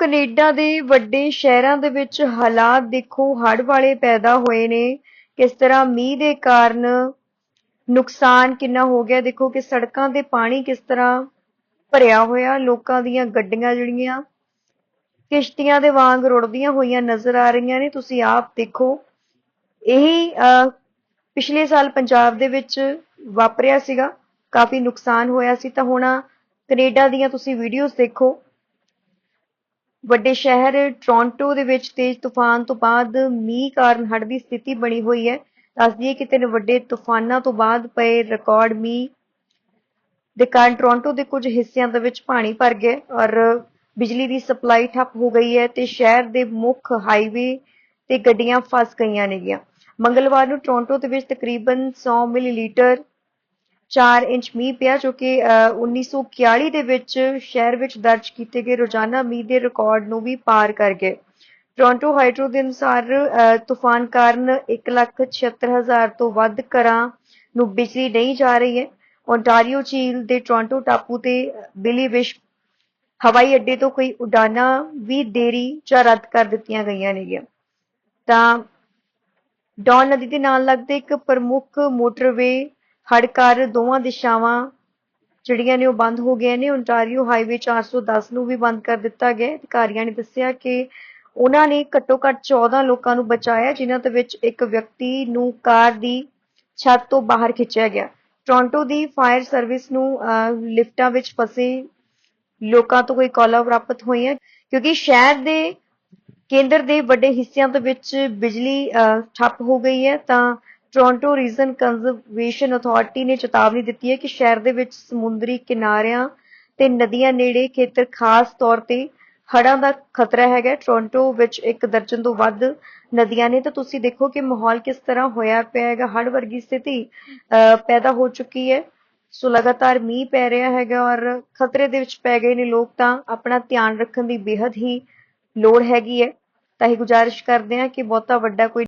Canada ਦੇ ਵੱਡੇ ਸ਼ਹਿਰਾਂ ਦੇ ਵਿੱਚ ਹਾਲਾਤ ਦੇਖੋ, ਹੜ੍ਹ ਵਾਲੇ ਪੈਦਾ ਹੋਏ ਨੇ। ਕਿਸ ਤਰ੍ਹਾਂ ਮੀਂਹ ਦੇ ਕਾਰਨ ਨੁਕਸਾਨ ਕਿੰਨਾ ਹੋ ਗਿਆ, ਦੇਖੋ ਕਿ ਸੜਕਾਂ ਤੇ ਪਾਣੀ ਕਿਸ ਤਰ੍ਹਾਂ ਭਰਿਆ ਹੋਇਆ, ਲੋਕਾਂ ਦੀਆਂ ਗੱਡੀਆਂ ਜਿਹੜੀਆਂ ਕਿਸ਼ਤੀਆਂ ਦੇ ਵਾਂਗ ਰੁੜਦੀਆਂ ਹੋਈਆਂ ਨਜ਼ਰ ਆ ਰਹੀਆਂ ਨੇ। ਤੁਸੀਂ ਆਪ ਦੇਖੋ, ਇਹੀ ਪਿਛਲੇ ਸਾਲ ਪੰਜਾਬ ਦੇ ਵਿੱਚ ਵਾਪਰਿਆ ਸੀਗਾ, ਕਾਫੀ ਨੁਕਸਾਨ ਹੋਇਆ ਸੀ। ਤਾਂ ਹੁਣ ਕੈਨੇਡਾ ਦੀਆਂ ਤੁਸੀਂ ਵੀਡੀਓਜ਼ ਦੇਖੋ ਵੱਡੇ ਸ਼ਹਿਰ ਟੋਰਾਂਟੋ ਦੇ ਵਿੱਚ ਤੇਜ਼ ਤੂਫਾਨ ਤੋਂ ਬਾਅਦ ਮੀਂਹ ਕਾਰਨ ਹੜ੍ਹ ਦੀ ਸਥਿਤੀ ਬਣੀ ਹੋਈ ਹੈ। ਦੱਸ ਦਈਏ ਕਿ ਤਿੰਨ ਵੱਡੇ ਤੂਫਾਨਾਂ ਤੋਂ ਬਾਅਦ ਪਏ ਰਿਕਾਰਡ ਮੀਂਹ ਦੇ ਕਾਰਨ ਟੋਰਾਂਟੋ ਦੇ ਕੁਝ ਹਿੱਸਿਆਂ ਦੇ ਵਿੱਚ ਪਾਣੀ ਭਰ ਗਿਆ ਔਰ ਬਿਜਲੀ ਦੀ ਸਪਲਾਈ ਠੱਪ ਹੋ ਗਈ ਹੈ ਤੇ ਸ਼ਹਿਰ ਦੇ ਮੁੱਖ ਹਾਈਵੇ ਤੇ ਗੱਡੀਆਂ ਫਸ ਗਈਆਂ ਨੇਗੀਆਂ। ਮੰਗਲਵਾਰ ਨੂੰ ਟੋਰਾਂਟੋ ਦੇ ਵਿੱਚ ਤਕਰੀਬਨ 100 ਮਿਲੀਲੀਟਰ 4 ਇੰਚ ਮੀਂਹ ਪਿਆ ਜੋ ਕਿ ਅਹ, 1941 ਦੇ ਵਿੱਚ ਸ਼ਹਿਰ ਵਿੱਚ ਦਰਜ ਕੀਤੇ ਗਏ ਰੋਜ਼ਾਨਾ ਮੀਂਹ ਦੇ ਰਿਕਾਰਡ ਨੂੰ ਵੀ ਪਾਰ ਕਰ ਗਏ। ਟੋਰਾਂਟੋ ਹਾਈਡਰੋ ਦੇ ਅਨੁਸਾਰ ਤੂਫਾਨ ਕਾਰਨ 1,76,000 ਤੋਂ ਵੱਧ ਘਰਾਂ ਨੂੰ ਬਿਜਲੀ ਨਹੀਂ ਜਾ ਰਹੀ ਹੈ। ਓਨਟਾਰੀਓ ਝੀਲ ਦੇ ਟੋਰਾਂਟੋ ਟਾਪੂ ਤੇ ਬਿਲੀ ਵਿਸ਼ ਹਵਾਈ ਅੱਡੇ ਤੋਂ ਕੋਈ ਉਡਾਨਾਂ ਵੀ ਦੇਰੀ ਜਾਂ ਰੱਦ ਕਰ ਦਿੱਤੀਆਂ ਗਈਆਂ ਨੇਗੀਆਂ। ਤਾਂ ਡੌਨ ਨਦੀ ਦੇ ਨਾਲ ਲੱਗਦੇ ਇੱਕ ਪ੍ਰਮੁੱਖ ਮੋਟਰਵੇ ਹੜ੍ਹ ਕਾਰਨ ਦੋਵਾਂ ਦਿਸ਼ਾਵਾਂ ਜਿਹੜੀਆਂ ਨੇ ਉਹ ਬੰਦ ਹੋ ਗਈਆਂ ਨੇ। ਓਨਟਾਰੀਓ ਹਾਈਵੇ 410 ਨੂੰ ਵੀ ਬੰਦ ਕਰ ਦਿੱਤਾ ਗਿਆ। ਅਧਿਕਾਰੀਆਂ ਨੇ ਦੱਸਿਆ ਕਿ ਉਹਨਾਂ ਨੇ ਘੱਟੋ ਘੱਟ 14 ਲੋਕਾਂ ਨੂੰ ਬਚਾਇਆ ਜਿਨ੍ਹਾਂ ਦੇ ਵਿੱਚ ਇੱਕ ਵਿਅਕਤੀ ਨੂੰ ਕਾਰ ਦੀ ਛੱਤ ਤੋਂ ਬਾਹਰ ਖਿੱਚਿਆ ਗਿਆ। ਟੋਰਾਂਟੋ ਦੀ ਫਾਇਰ ਸਰਵਿਸ ਨੂੰ ਅਹ, ਲਿਫਟਾਂ ਵਿੱਚ ਫਸੇ ਲੋਕਾਂ ਤੋਂ ਕੋਈ ਕਾਲਾਂ ਪ੍ਰਾਪਤ ਹੋਈਆਂ ਕਿਉਂਕਿ ਸ਼ਹਿਰ ਦੇ ਕੇਂਦਰ ਦੇ ਵੱਡੇ ਹਿੱਸਿਆਂ ਦੇ ਵਿੱਚ ਬਿਜਲੀ ਅਹ, ਠੱਪ ਹੋ ਗਈ ਹੈ। ਤਾਂ ਟੋਰਾਂਟੋ ਰੀਜਨ ਕੰਜ਼ਰਵੇਸ਼ਨ ਅਥਾਰਟੀ ਨੇ ਚੇਤਾਵਨੀ ਦਿੱਤੀ ਹੈ ਕਿ ਸ਼ਹਿਰ ਦੇ ਵਿੱਚ ਸਮੁੰਦਰੀ ਕਿਨਾਰਿਆਂ ਤੇ ਨਦੀਆਂ ਨੇੜੇ ਖੇਤਰ ਖਾਸ ਤੌਰ ਤੇ ਹੜ੍ਹਾਂ ਦਾ ਖਤਰਾ ਹੈਗਾ। ਟੋਰਾਂਟੋ ਵਿੱਚ ਇੱਕ ਦਰਜਨ ਤੋਂ ਵੱਧ ਨਦੀਆਂ ਨੇ। ਤਾਂ ਤੁਸੀਂ ਦੇਖੋ ਕਿ ਮਾਹੌਲ ਕਿਸ ਤਰ੍ਹਾਂ ਹੋਇਆ ਪਿਆ ਹੈਗਾ। ਹੜ੍ਹ ਵਰਗੀ ਸਥਿਤੀ ਅਹ, ਪੈਦਾ ਹੋ ਚੁੱਕੀ ਹੈ। ਸੋ ਲਗਾਤਾਰ ਮੀਂਹ ਪੈ ਰਿਹਾ ਹੈਗਾ ਔਰ ਖਤਰੇ ਦੇ ਵਿੱਚ ਪੈ ਗਏ ਨੇ ਲੋਕ ਤਾਂ ਆਪਣਾ ਧਿਆਨ ਰੱਖਣ ਦੀ ਬੇਹੱਦ ਹੀ ਲੋੜ ਹੈਗੀ ਹੈ। ਤਾਂ ਇਹ ਗੁਜ਼ਾਰਿਸ਼ ਕਰਦੇ ਹਾਂ ਕਿ ਬਹੁਤਾ ਵੱਡਾ ਕੋਈ